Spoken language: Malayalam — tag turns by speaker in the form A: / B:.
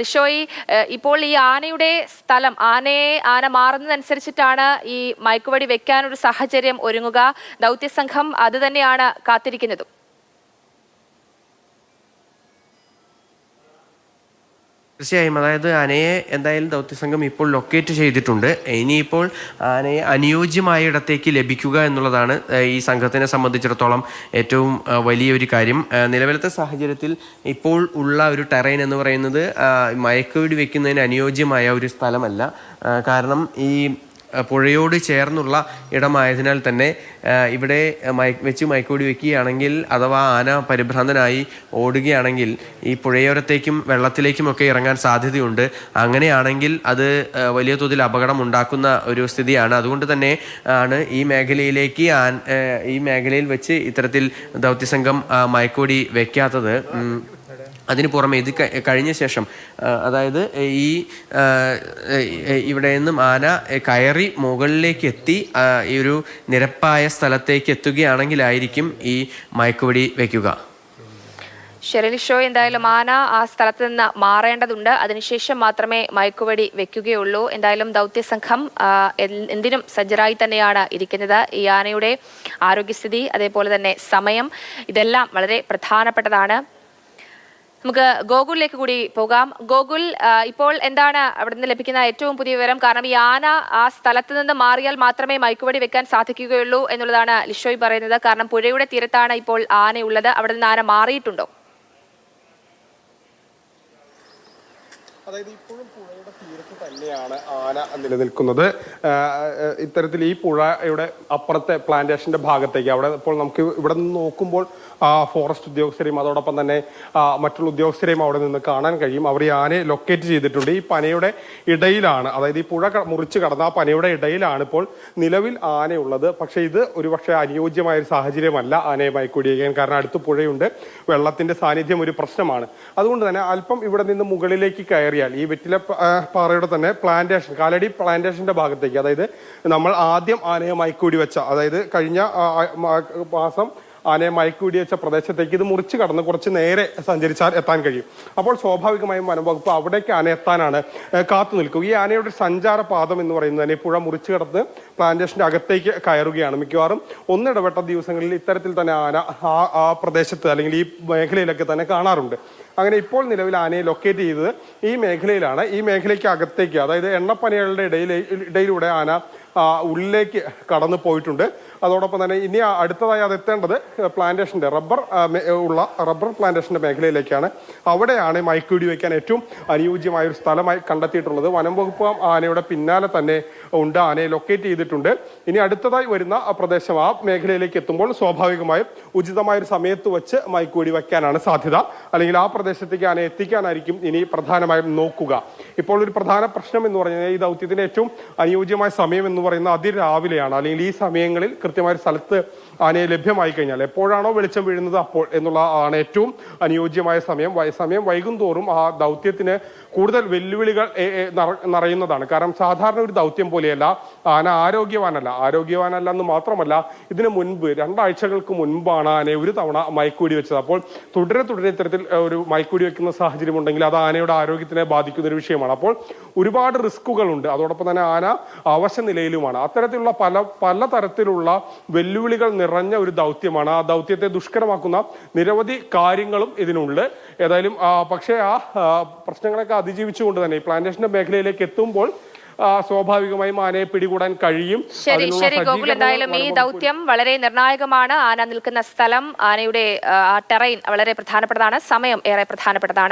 A: ലിഷോയി ഇപ്പോൾ ഈ ആനയുടെ സ്ഥലം ആനയെ ആന മാറുന്നതനുസരിച്ചിട്ടാണ് ഈ മയക്കുവടി വെക്കാനൊരു സാഹചര്യം ഒരുങ്ങുക. ദൗത്യസംഘം അത് തന്നെയാണ് കാത്തിരിക്കുന്നതും.
B: തീർച്ചയായും. അതായത് ആനയെ എന്തായാലും ദൗത്യസംഘം ഇപ്പോൾ ലൊക്കേറ്റ് ചെയ്തിട്ടുണ്ട്. ഇനിയിപ്പോൾ ആനയെ അനുയോജ്യമായ ഇടത്തേക്ക് ലഭിക്കുക എന്നുള്ളതാണ് ഈ സംഘത്തിനെ സംബന്ധിച്ചിടത്തോളം ഏറ്റവും വലിയൊരു കാര്യം. നിലവിലത്തെ സാഹചര്യത്തിൽ ഇപ്പോൾ ഉള്ള ഒരു ടെറൈൻ എന്ന് പറയുന്നത് മയക്കുവിടി വെക്കുന്നതിന് അനുയോജ്യമായ ഒരു സ്ഥലമല്ല. കാരണം ഈ പുഴയോട് ചേർന്നുള്ള ഇടമായതിനാൽ തന്നെ ഇവിടെ മയ വെച്ച് മൈക്കോടി വെക്കുകയാണെങ്കിൽ അഥവാ ആന പരിഭ്രാന്തനായി ഓടുകയാണെങ്കിൽ ഈ പുഴയോരത്തേക്കും വെള്ളത്തിലേക്കും ഒക്കെ ഇറങ്ങാൻ സാധ്യതയുണ്ട്. അങ്ങനെയാണെങ്കിൽ അത് വലിയ തോതിൽ അപകടം ഉണ്ടാക്കുന്ന ഒരു സ്ഥിതിയാണ്. അതുകൊണ്ട് തന്നെ ആണ് ഈ മേഖലയിലേക്ക് ഈ മേഖലയിൽ വെച്ച് ഇത്തരത്തിൽ ദൗത്യസംഘം മൈക്കോടി വയ്ക്കാത്തത് അതിന് പുറമെ ഇത് കഴിഞ്ഞ ശേഷം അതായത് ഈ ഇവിടെ നിന്നും ആന കയറി മുകളിലേക്ക് എത്തി ഈ ഒരു നിരപ്പായ സ്ഥലത്തേക്ക് എത്തുകയാണെങ്കിലായിരിക്കും ഈ മയക്കുവെടി വയ്ക്കുക
A: ശരലി ഷോ എന്തായാലും ആന ആ സ്ഥലത്ത് നിന്ന് മാറേണ്ടതുണ്ട്. അതിനുശേഷം മാത്രമേ മയക്കുവടി വെക്കുകയുള്ളൂ. എന്തായാലും ദൗത്യസംഘം എന്തിനും സജ്ജരായി തന്നെയാണ് ഇരിക്കുന്നത്. ഈ ആനയുടെ ആരോഗ്യസ്ഥിതി അതേപോലെ തന്നെ സമയം ഇതെല്ലാം വളരെ പ്രധാനപ്പെട്ടതാണ്. നമുക്ക് ഗോകുലിലേക്ക് കൂടി പോകാം. ഗോകുൽ ഇപ്പോൾ എന്താണ് അവിടെ നിന്ന് ലഭിക്കുന്ന ഏറ്റവും പുതിയ വിവരം? കാരണം ഈ ആന ആ സ്ഥലത്ത് നിന്ന് മാറിയാൽ മാത്രമേ മയക്കുവടി വെക്കാൻ സാധിക്കുകയുള്ളൂ എന്നുള്ളതാണ് ലിഷോയ് പറയുന്നത്. കാരണം പുഴയുടെ തീരത്താണ് ഇപ്പോൾ ആനയുള്ളത്. അവിടെ നിന്ന് ആന മാറിയിട്ടുണ്ടോ?
C: അതായത് ഇപ്പോഴും പുഴയുടെ തീരത്ത് തന്നെയാണ് ആന നിലനിൽക്കുന്നത്. ഇത്തരത്തിൽ ഈ പുഴയുടെ അപ്പുറത്തെ പ്ലാന്റേഷന്റെ ഭാഗത്തേക്ക് അവിടെ ഇപ്പോൾ നമുക്ക് ഇവിടെ നിന്ന് നോക്കുമ്പോൾ ഫോറസ്റ്റ് ഉദ്യോഗസ്ഥരെയും അതോടൊപ്പം തന്നെ മറ്റുള്ള ഉദ്യോഗസ്ഥരെയും അവിടെ നിന്ന് കാണാൻ കഴിയും. അവർ ഈ ആനയെ ലൊക്കേറ്റ് ചെയ്തിട്ടുണ്ട്. ഈ പനയുടെ ഇടയിലാണ് അതായത് ഈ പുഴ മുറിച്ച് കടന്ന ആ പനയുടെ ഇടയിലാണ് ഇപ്പോൾ നിലവിൽ ആനയുള്ളത്. പക്ഷേ ഇത് ഒരുപക്ഷെ അനുയോജ്യമായ ഒരു സാഹചര്യമല്ല ആനയുമായി മയക്കുടിയേക്കാൻ കാരണം അടുത്ത് പുഴയുണ്ട് വെള്ളത്തിന്റെ സാന്നിധ്യം ഒരു പ്രശ്നമാണ്. അതുകൊണ്ട് തന്നെ അല്പം ഇവിടെ നിന്ന് മുകളിലേക്ക് കയറിയാൽ ഈ വെറ്റില പാറയുടെ തന്നെ പ്ലാന്റേഷൻ കാലടി പ്ലാന്റേഷന്റെ ഭാഗത്തേക്ക്. അതായത് നമ്മൾ ആദ്യം ആനയെ മയക്കൂടി വെച്ച അതായത് കഴിഞ്ഞ മാസം ആനയെ മയക്കൂടി വെച്ച പ്രദേശത്തേക്ക് ഇത് മുറിച്ച് കടന്ന് കുറച്ച് നേരെ സഞ്ചരിച്ചാൽ എത്താൻ കഴിയും. അപ്പോൾ സ്വാഭാവികമായും വനംവകുപ്പ് അവിടേക്ക് ആന എത്താനാണ് കാത്തു നിൽക്കുക ഈ ആനയുടെ സഞ്ചാര പാദം എന്ന് പറയുന്നത് തന്നെ പുഴ മുറിച്ച് കടന്ന് പ്ലാന്റേഷന്റെ അകത്തേക്ക് കയറുകയാണ് മിക്കവാറും. ഒന്നിടവട്ട ദിവസങ്ങളിൽ ഇത്തരത്തിൽ തന്നെ ആന ആ പ്രദേശത്ത് അല്ലെങ്കിൽ ഈ മേഖലയിലൊക്കെ തന്നെ കാണാറുണ്ട്. അങ്ങനെ ഇപ്പോൾ നിലവിൽ ആനയെ ലൊക്കേറ്റ് ചെയ്തത് ഈ മേഖലയിലാണ്. ഈ മേഖലയ്ക്ക് അകത്തേക്ക് അതായത് എണ്ണപ്പനകളുടെ ഇടയിൽ ഇടയിലൂടെ ആന ഉള്ളിലേക്ക് കടന്നു പോയിട്ടുണ്ട്. അതോടൊപ്പം തന്നെ ഇനി അടുത്തതായി അത് എത്തേണ്ടത് പ്ലാന്റേഷന്റെ റബ്ബർ ഉള്ള റബ്ബർ പ്ലാന്റേഷന്റെ മേഖലയിലേക്കാണ്. അവിടെയാണ് മയക്കുവെടി വയ്ക്കാൻ ഏറ്റവും അനുയോജ്യമായ ഒരു സ്ഥലമായി കണ്ടെത്തിയിട്ടുള്ളത്. വനം വകുപ്പ് ആനയുടെ പിന്നാലെ തന്നെ ഉണ്ട്. ആനയെ ലൊക്കേറ്റ് ചെയ്തിട്ടുണ്ട്. ഇനി അടുത്തതായി വരുന്ന പ്രദേശം ആ മേഖലയിലേക്ക് എത്തുമ്പോൾ സ്വാഭാവികമായും ഉചിതമായ ഒരു സമയത്ത് വെച്ച് മയക്കുവെടി വയ്ക്കാനാണ് സാധ്യത. അല്ലെങ്കിൽ ആ പ്രദേശത്തേക്ക് ആനയെ എത്തിക്കാനായിരിക്കും ഇനി പ്രധാനമായും നോക്കുക. ഇപ്പോൾ ഒരു പ്രധാന പ്രശ്നം എന്ന് പറഞ്ഞാൽ ഈ ദൗത്യത്തിന്റെ ഏറ്റവും അനുയോജ്യമായ സമയം എന്ന് പറയുന്നത് അതിരാവിലെയാണ്. അല്ലെങ്കിൽ ഈ സമയങ്ങളിൽ കൃത്യമായ സ്ഥലത്ത് ആനയെ ലഭ്യമായി കഴിഞ്ഞാൽ എപ്പോഴാണോ വെളിച്ചം വീഴുന്നത് അപ്പോൾ എന്നുള്ള ആണ് ഏറ്റവും അനുയോജ്യമായ സമയം. സമയം വൈകും തോറും ആ ദൗത്യത്തിന് കൂടുതൽ വെല്ലുവിളികൾ നിറയുന്നതാണ്. കാരണം സാധാരണ ഒരു ദൗത്യം പോലെയല്ല ആന ആരോഗ്യവാനല്ല. ആരോഗ്യവാനല്ല എന്ന് മാത്രമല്ല ഇതിനു മുൻപ് രണ്ടാഴ്ചകൾക്ക് മുൻപാണ് ആനയെ ഒരു തവണ മയക്കൂടി വെച്ചത്. അപ്പോൾ തുടരെ തുടരെ ഇത്തരത്തിൽ ഒരു മയക്കൂടി വെക്കുന്ന സാഹചര്യം ഉണ്ടെങ്കിൽ അത് ആനയുടെ ആരോഗ്യത്തിനെ ബാധിക്കുന്ന ഒരു വിഷയമാണ്. അപ്പോൾ ഒരുപാട് റിസ്കുകളുണ്ട്. അതോടൊപ്പം തന്നെ ആന അവശ നിലയിലുമാണ് അത്തരത്തിലുള്ള പല പല തരത്തിലുള്ള വെല്ലുവിളികൾ നിറഞ്ഞ ഒരു ദൗത്യമാണ്. ആ ദൗത്യത്തെ ദുഷ്കരമാക്കുന്ന നിരവധി കാര്യങ്ങളും ഇതിനുണ്ട്. ഏതായാലും പക്ഷേ ആ പ്രശ്നങ്ങളൊക്കെ അതിജീവിച്ചുകൊണ്ട് തന്നെ ഈ പ്ലാന്റേഷന്റെ മേഖലയിലേക്ക് എത്തുമ്പോൾ സ്വാഭാവികമായും ആനയെ പിടികൂടാൻ കഴിയും.
A: ശരി ശരി ഗോകുൽ. എന്തായാലും ഈ ദൗത്യം വളരെ നിർണായകമാണ്. ആന നിൽക്കുന്ന സ്ഥലം ആനയുടെ ആ, ടെറൈൻ വളരെ പ്രധാനപ്പെട്ടതാണ്. സമയം ഏറെ പ്രധാനപ്പെട്ടതാണ്.